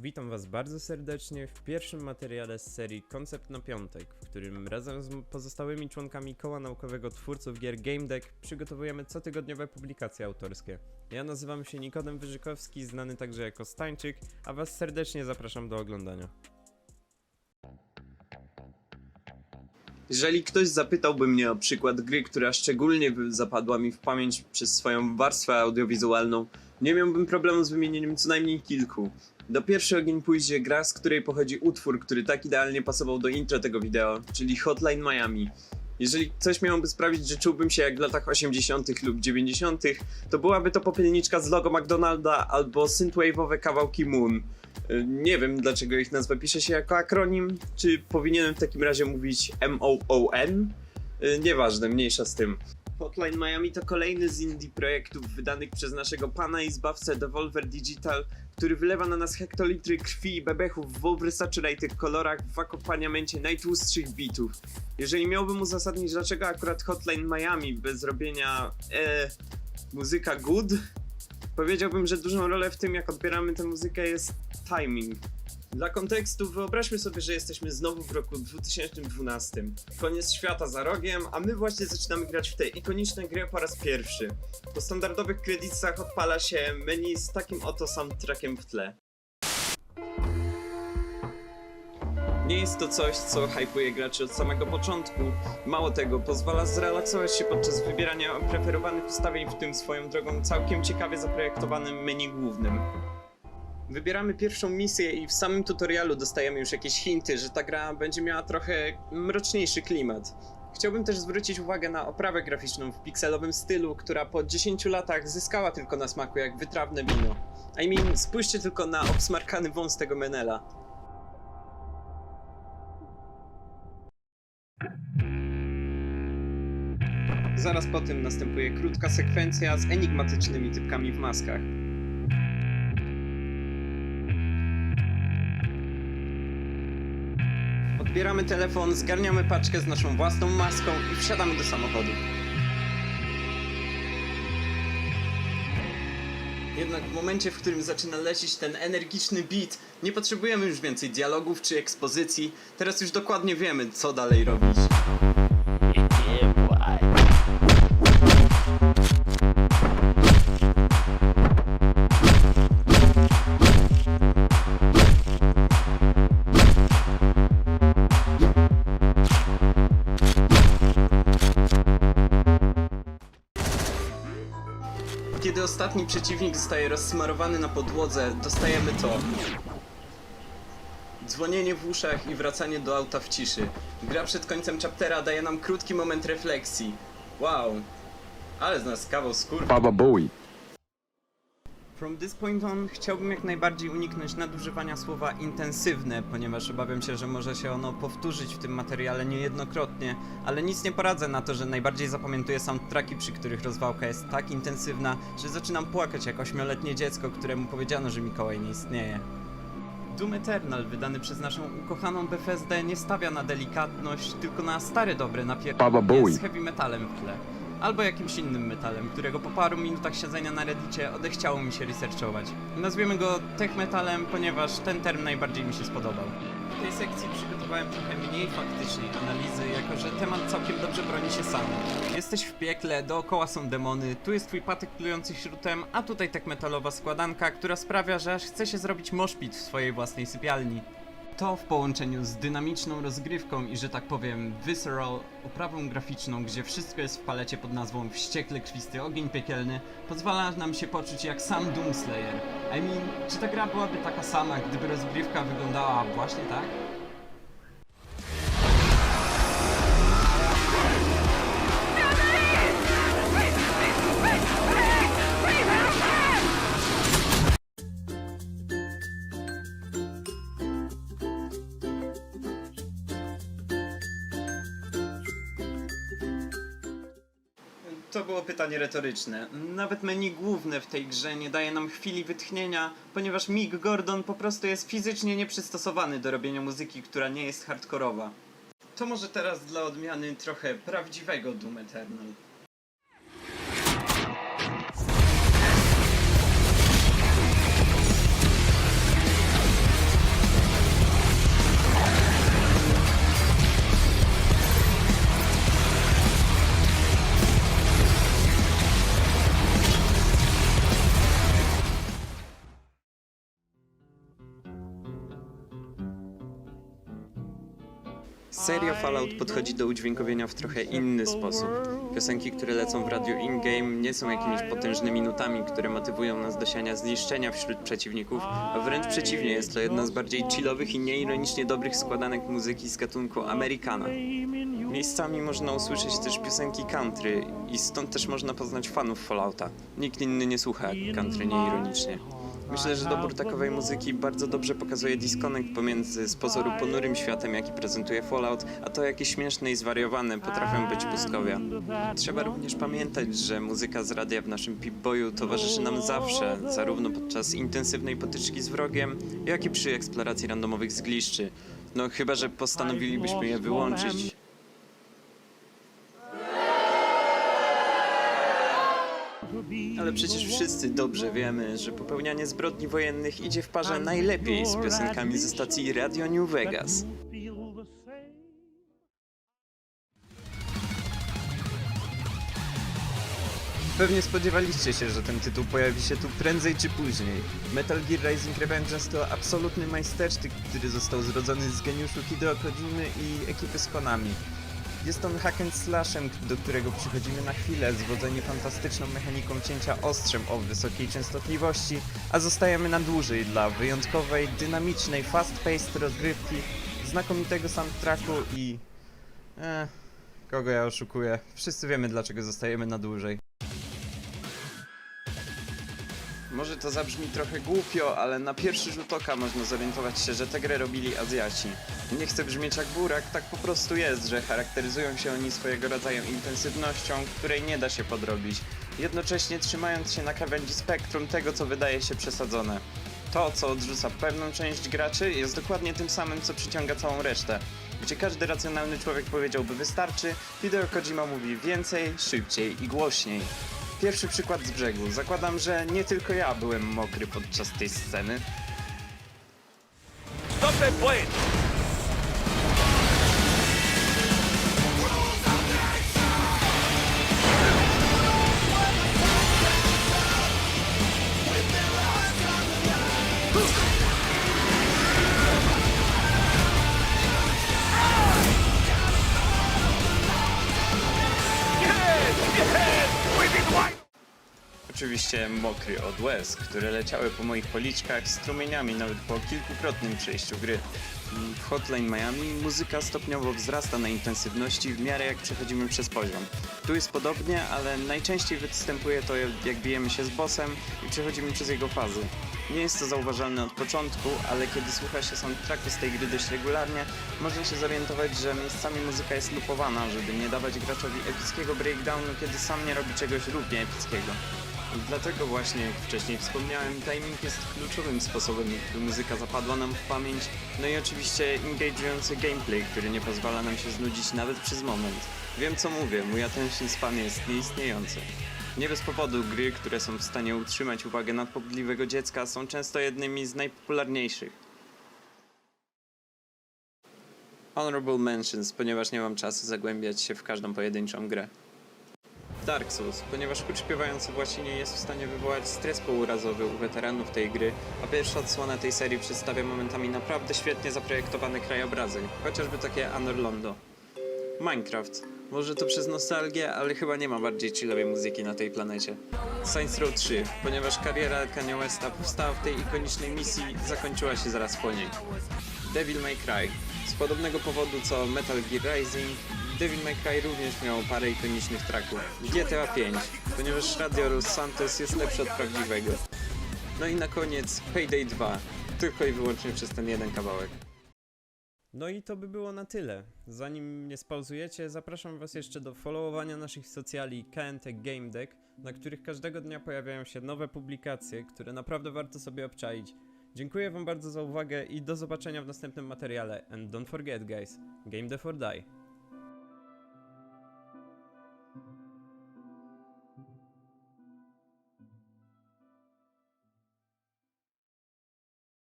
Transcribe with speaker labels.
Speaker 1: Witam Was bardzo serdecznie w pierwszym materiale z serii Koncept na Piątek, w którym razem z pozostałymi członkami koła naukowego twórców gier Game Deck przygotowujemy cotygodniowe publikacje autorskie. Ja nazywam się Nikodem Wyżykowski, znany także jako Stańczyk, a Was serdecznie zapraszam do oglądania.
Speaker 2: Jeżeli ktoś zapytałby mnie o przykład gry, która szczególnie zapadła mi w pamięć przez swoją warstwę audiowizualną, nie miałbym problemu z wymienieniem co najmniej kilku. Do pierwszy ogień pójdzie gra, z której pochodzi utwór, który tak idealnie pasował do intro tego wideo, czyli Hotline Miami. Jeżeli coś miałoby sprawić, że czułbym się jak w latach 80. lub 90., to byłaby to popielniczka z logo McDonalda albo synthwave'owe kawałki Moon. Y, Nie wiem dlaczego ich nazwa pisze się jako akronim, czy powinienem w takim razie mówić M-O-O-N? Y, Nieważne, mniejsza z tym. Hotline Miami to kolejny z indie projektów wydanych przez naszego pana i zbawcę Devolver Digital, który wylewa na nas hektolitry krwi i bebechów w oversaturated kolorach w akompaniamencie najtłustszych bitów. Jeżeli miałbym uzasadnić dlaczego akurat Hotline Miami bez robienia e, muzyka good, powiedziałbym, że dużą rolę w tym jak odbieramy tę muzykę jest timing. Dla kontekstu wyobraźmy sobie, że jesteśmy znowu w roku 2012. Koniec świata za rogiem, a my właśnie zaczynamy grać w tę ikoniczną grę po raz pierwszy. Po standardowych kredytach odpala się menu z takim oto soundtrackiem w tle. Nie jest to coś, co hypuje graczy od samego początku. Mało tego, pozwala zrelaksować się podczas wybierania preferowanych ustawień, w tym swoją drogą całkiem ciekawie zaprojektowanym menu głównym. Wybieramy pierwszą misję i w samym tutorialu dostajemy już jakieś hinty, że ta gra będzie miała trochę mroczniejszy klimat. Chciałbym też zwrócić uwagę na oprawę graficzną w pikselowym stylu, która po 10 latach zyskała tylko na smaku jak wytrawne wino. I mean, spójrzcie tylko na obsmarkany wąs tego Menela. Zaraz po tym następuje krótka sekwencja z enigmatycznymi typkami w maskach. Odbieramy telefon, zgarniamy paczkę z naszą własną maską i wsiadamy do samochodu. Jednak w momencie, w którym zaczyna lecieć ten energiczny beat, nie potrzebujemy już więcej dialogów czy ekspozycji. Teraz już dokładnie wiemy, co dalej robić. Ostatni przeciwnik zostaje rozsmarowany na podłodze, dostajemy to. Dzwonienie w uszach i wracanie do auta w ciszy. Gra przed końcem chaptera daje nam krótki moment refleksji. Wow. Ale z nas kawał skór.
Speaker 3: Baba Bowie.
Speaker 1: From this point on chciałbym jak najbardziej uniknąć nadużywania słowa intensywne, ponieważ obawiam się, że może się ono powtórzyć w tym materiale niejednokrotnie, ale nic nie poradzę na to, że najbardziej zapamiętuję soundtracki, przy których rozwałka jest tak intensywna, że zaczynam płakać jak ośmioletnie dziecko, któremu powiedziano, że Mikołaj nie istnieje. Doom Eternal, wydany przez naszą ukochaną Bethesdę, nie stawia na delikatność, tylko na stare dobre napierdolenie z heavy metalem w tle. Albo jakimś innym metalem, którego po paru minutach siedzenia na reddicie odechciało mi się researchować. Nazwiemy go tech metalem, ponieważ ten term najbardziej mi się spodobał. W tej sekcji przygotowałem trochę mniej faktycznej analizy, jako że temat całkiem dobrze broni się sam. Jesteś w piekle, dookoła są demony, tu jest twój patyk plujący śrutem, a tutaj tech metalowa składanka, która sprawia, że aż chce się zrobić moshpit w swojej własnej sypialni. To w połączeniu z dynamiczną rozgrywką i że tak powiem visceral oprawą graficzną, gdzie wszystko jest w palecie pod nazwą Wściekle Krwisty Ogień Piekielny, pozwala nam się poczuć jak sam Doomslayer. I mean, czy ta gra byłaby taka sama, gdyby rozgrywka wyglądała właśnie tak? Było pytanie retoryczne. Nawet menu główne w tej grze nie daje nam chwili wytchnienia, ponieważ Mick Gordon po prostu jest fizycznie nieprzystosowany do robienia muzyki, która nie jest hardkorowa. To może teraz dla odmiany trochę prawdziwego Doom Eternal.
Speaker 2: Seria Fallout podchodzi do udźwiękowienia w trochę inny sposób. Piosenki, które lecą w radiu in-game, nie są jakimiś potężnymi nutami, które motywują nas do siania zniszczenia wśród przeciwników, a wręcz przeciwnie, jest to jedna z bardziej chillowych i nieironicznie dobrych składanek muzyki z gatunku Americana. Miejscami można usłyszeć też piosenki country i stąd też można poznać fanów Fallouta. Nikt inny nie słucha country nieironicznie. Myślę, że dobór takowej muzyki bardzo dobrze pokazuje disconnect pomiędzy z pozoru ponurym światem, jaki prezentuje Fallout, a to jakie śmieszne i zwariowane potrafią być pustkowia. Trzeba również pamiętać, że muzyka z radia w naszym Pip-Boyu towarzyszy nam zawsze, zarówno podczas intensywnej potyczki z wrogiem, jak i przy eksploracji randomowych zgliszczy. No chyba, że postanowilibyśmy je wyłączyć. Ale przecież wszyscy dobrze wiemy, że popełnianie zbrodni wojennych idzie w parze najlepiej z piosenkami ze stacji Radio New Vegas.
Speaker 1: Pewnie spodziewaliście się, że ten tytuł pojawi się tu prędzej czy później. Metal Gear Rising Revengeance to absolutny majstersztyk, który został zrodzony z geniuszu Hideo Kojimy i ekipy z Konami. Jest on hack and slashem, do którego przychodzimy na chwilę, zwodzeni fantastyczną mechaniką cięcia ostrzem o wysokiej częstotliwości, a zostajemy na dłużej dla wyjątkowej, dynamicznej, fast-paced rozgrywki, znakomitego soundtracku i... Eh, kogo ja oszukuję? Wszyscy wiemy dlaczego zostajemy na dłużej.
Speaker 2: Może to zabrzmi trochę głupio, ale na pierwszy rzut oka można zorientować się, że tę grę robili Azjaci. Nie chcę brzmieć jak burak, tak po prostu jest, że charakteryzują się oni swojego rodzaju intensywnością, której nie da się podrobić, jednocześnie trzymając się na krawędzi spektrum tego, co wydaje się przesadzone. To, co odrzuca pewną część graczy, jest dokładnie tym samym, co przyciąga całą resztę. Gdzie każdy racjonalny człowiek powiedziałby wystarczy, Hideo Kojima mówi więcej, szybciej i głośniej. Pierwszy przykład z brzegu. Zakładam, że nie tylko ja byłem mokry podczas tej sceny.
Speaker 3: Stop plane!
Speaker 2: Oczywiście mokry od łez, które leciały po moich policzkach strumieniami nawet po kilkukrotnym przejściu gry. W Hotline Miami muzyka stopniowo wzrasta na intensywności w miarę jak przechodzimy przez poziom. Tu jest podobnie, ale najczęściej występuje to jak bijemy się z bossem i przechodzimy przez jego fazy. Nie jest to zauważalne od początku, ale kiedy słucha się soundtracku z tej gry dość regularnie, można się zorientować, że miejscami muzyka jest lupowana, żeby nie dawać graczowi epickiego breakdownu, kiedy sam nie robi czegoś równie epickiego. Dlatego właśnie, jak wcześniej wspomniałem, timing jest kluczowym sposobem, by muzyka zapadła nam w pamięć, no i oczywiście engage'ujący gameplay, który nie pozwala nam się znudzić nawet przez moment. Wiem co mówię, mój attention span jest nieistniejący. Nie bez powodu gry, które są w stanie utrzymać uwagę nadpobudliwego dziecka są często jednymi z najpopularniejszych. Honorable Mentions, ponieważ nie mam czasu zagłębiać się w każdą pojedynczą grę. Dark Souls, ponieważ klucz śpiewający w łacinie jest w stanie wywołać stres pourazowy u weteranów tej gry, a pierwsza odsłona tej serii przedstawia momentami naprawdę świetnie zaprojektowane krajobrazy, chociażby takie Anor Londo. Minecraft. Może to przez nostalgię, ale chyba nie ma bardziej chillowej muzyki na tej planecie. Saints Row 3, ponieważ kariera Kanye Westa powstała w tej ikonicznej misji, zakończyła się zaraz po niej. Devil May Cry. Z podobnego powodu co Metal Gear Rising, Devil May Cry również miał parę ikonicznych tracków. GTA 5, ponieważ Radio Los Santos jest lepszy od prawdziwego. No i na koniec Payday 2, tylko i wyłącznie przez ten jeden kawałek.
Speaker 1: No i to by było na tyle. Zanim mnie spauzujecie, zapraszam was jeszcze do followowania naszych socjali KNT Game Deck, na których każdego dnia pojawiają się nowe publikacje, które naprawdę warto sobie obczaić. Dziękuję wam bardzo za uwagę i do zobaczenia w następnym materiale. And don't forget guys, game dev or die.